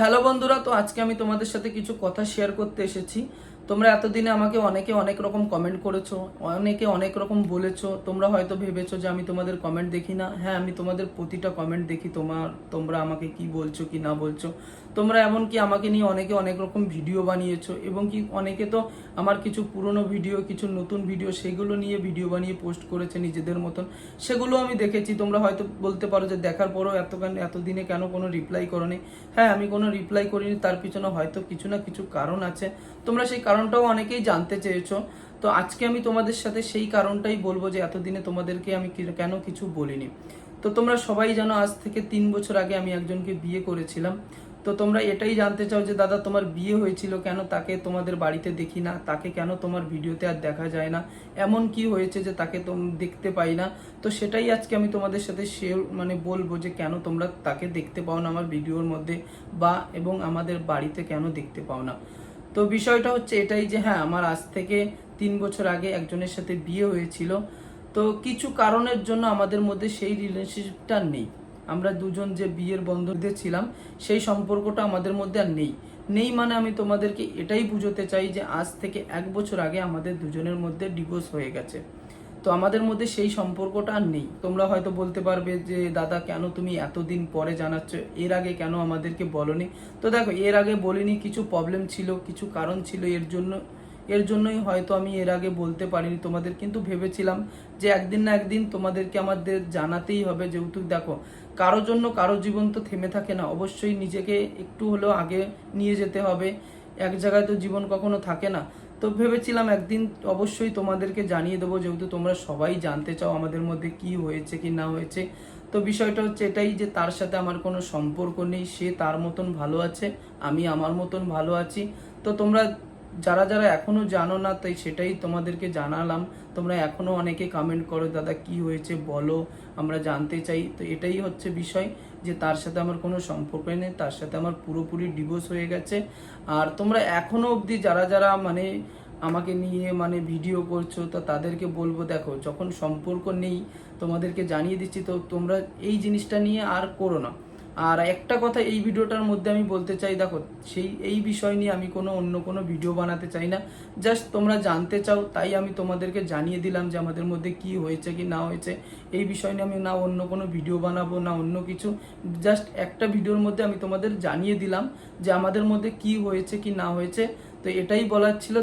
Hello বন্ধুরা তো আজকে আমি তোমাদের সাথে কিছু কথা শেয়ার করতে এসেছি। তোমরা এতদিনে আমাকে অনেকে অনেক রকম কমেন্ট করেছ, অনেকে অনেক রকম বলেছ, তোমরা হয়তো ভেবেছো যে আমি তোমাদের কমেন্ট দেখি না। হ্যাঁ আমি তোমাদের প্রতিটা কমেন্ট দেখি, তোমার, তোমরা আমাকে কি বলছো, কি না বলছো। তোমরা এমনকি আমাকে নিয়ে অনেকে অনেক রকম ভিডিও বানিয়েছো এবং কি অনেকে তো আমার কিছু পুরনো ভিডিও কিছু নতুন ভিডিও সেগুলো নিয়ে ভিডিও বানিয়ে পোস্ট করেছে নিজেদের মতন। সেগুলো আমি দেখেছি, তোমরা হয়তো বলতে পারো যে দেখার পরও এত এতদিনে কেন কোনো রিপ্লাই করনি। হ্যাঁ আমি কোনো রিপ্লাই করিনি, তার পিছনে হয়তো কিছু না কিছু কারণ আছে। তোমরা সেই কারণটাও অনেকেই জানতে চেয়েছো। তো আজকে আমি তোমাদের সাথে সেই কারণটাই বলব যে এতদিনে তোমাদেরকে আমি কেন কিছু বলিনি। তো তোমরা সবাই জানো, আজ থেকে তিন বছর আগে আমি একজনকে বিয়ে করেছিলাম। তো তোমরা এটাই জানতে চাও যে, দাদা, তোমার বিয়ে হয়েছিল কেন? তাকে তোমাদের বাড়িতে দেখি না। তাকে কেন তোমার ভিডিওতে আর দেখা যায় না? এমন কি হয়েছে যে, তাকে দেখতে পাই না? তো সেটাই আজকে আমি তোমাদের সাথে শেয়ার মানে বলব যে, কেন তোমরা তাকে দেখতে পাও না আমার ভিডিওর মধ্যে? বা, এবং আমাদের বাড়িতে কেন দেখতে পাও না? তো বিষয়টা হচ্ছে এটাই যে হ্যাঁ আমার আজ থেকে তিন বছর আগে একজনের সাথে বিয়ে হয়েছিল। তো কিছু কারণের জন্য আমাদের মধ্যে সেই রিলেশনশিপটা নেই। আমরা দুজন যে বিয়ের বন্ধুদের ছিলাম, সেই সম্পর্কটা আমাদের মধ্যে আর নেই। নেই মানে আমি তোমাদেরকে এটাই বুঝতে চাই যে আজ থেকে এক বছর আগে আমাদের দুজনের মধ্যে ডিভোর্স হয়ে গেছে। তো আমাদের মধ্যে সেই সম্পর্কটা আর নেই। তোমরা হয়তো বলতে পারবে যে, দাদা, কেন তুমি এতদিন পরে জানাচ্ছ? এর আগে কেন আমাদেরকে বলনি? তো দেখো, এর আগে বলিনি, কিছু প্রবলেম ছিল, কিছু কারণ ছিল এর জন্য। এর জন্যই হয়তো আমি এর আগে বলতে পারিনি তোমাদের, কিন্তু ভেবেছিলাম যে একদিন না একদিন তোমাদেরকে আমাদের জানাতেই হবে। যেহেতু দেখো কারোর জন্য কারও জীবন তো থেমে থাকে না। অবশ্যই নিজেকে একটু হলেও আগে নিয়ে যেতে হবে। এক জায়গায় তো জীবন কখনো থাকে না। তো ভেবেছিলাম একদিন অবশ্যই তোমাদেরকে জানিয়ে দেবো, যেহেতু তোমরা সবাই জানতে চাও আমাদের মধ্যে কি হয়েছে, কি না হয়েছে। তো বিষয়টা হচ্ছে এটাই যে তার সাথে আমার কোনো সম্পর্ক নেই, সে তার মতন ভালো আছে, আমি আমার মতন ভালো আছি। তো তোমরা যারা যারা এখনও জানো না, তাই সেটাই তোমাদেরকে জানালাম। তোমরা এখনও অনেকে কমেন্ট করো, দাদা, কি হয়েছে? বলো, আমরা জানতে চাই। তো এটাই হচ্ছে বিষয় যে তার সাথে আমার কোনো সম্পর্ক নেই, তার সাথে আমার পুরোপুরি ডিভোর্স হয়ে গেছে। আর তোমরা এখনও অবধি যারা যারা মানে আমাকে নিয়ে মানে ভিডিও করছ, তো তাদেরকে বলব, দেখো, যখন সম্পর্ক নেই, তোমাদেরকে জানিয়ে দিচ্ছি। তো তোমরা এই জিনিসটা নিয়ে আর করো না। আর একটা কথা এই ভিডিওটার মধ্যে আমি বলতে চাই, দেখো, সেই, এই বিষয় নিয়ে আমি কোনো অন্য কোনো ভিডিও বানাতে চাই না। জাস্ট তোমরা জানতে চাও, তাই আমি তোমাদেরকে জানিয়ে দিলাম যে আমাদের মধ্যে কি হয়েছে, কি না হয়েছে। এই বিষয় নিয়ে আমি না অন্য কোনো ভিডিও বানাবো, না অন্য কিছু। জাস্ট একটা ভিডিওর মধ্যে আমি তোমাদের জানিয়ে দিলাম যে আমাদের মধ্যে কি হয়েছে, কি না হয়েছে। তো এটাই বলার ছিল।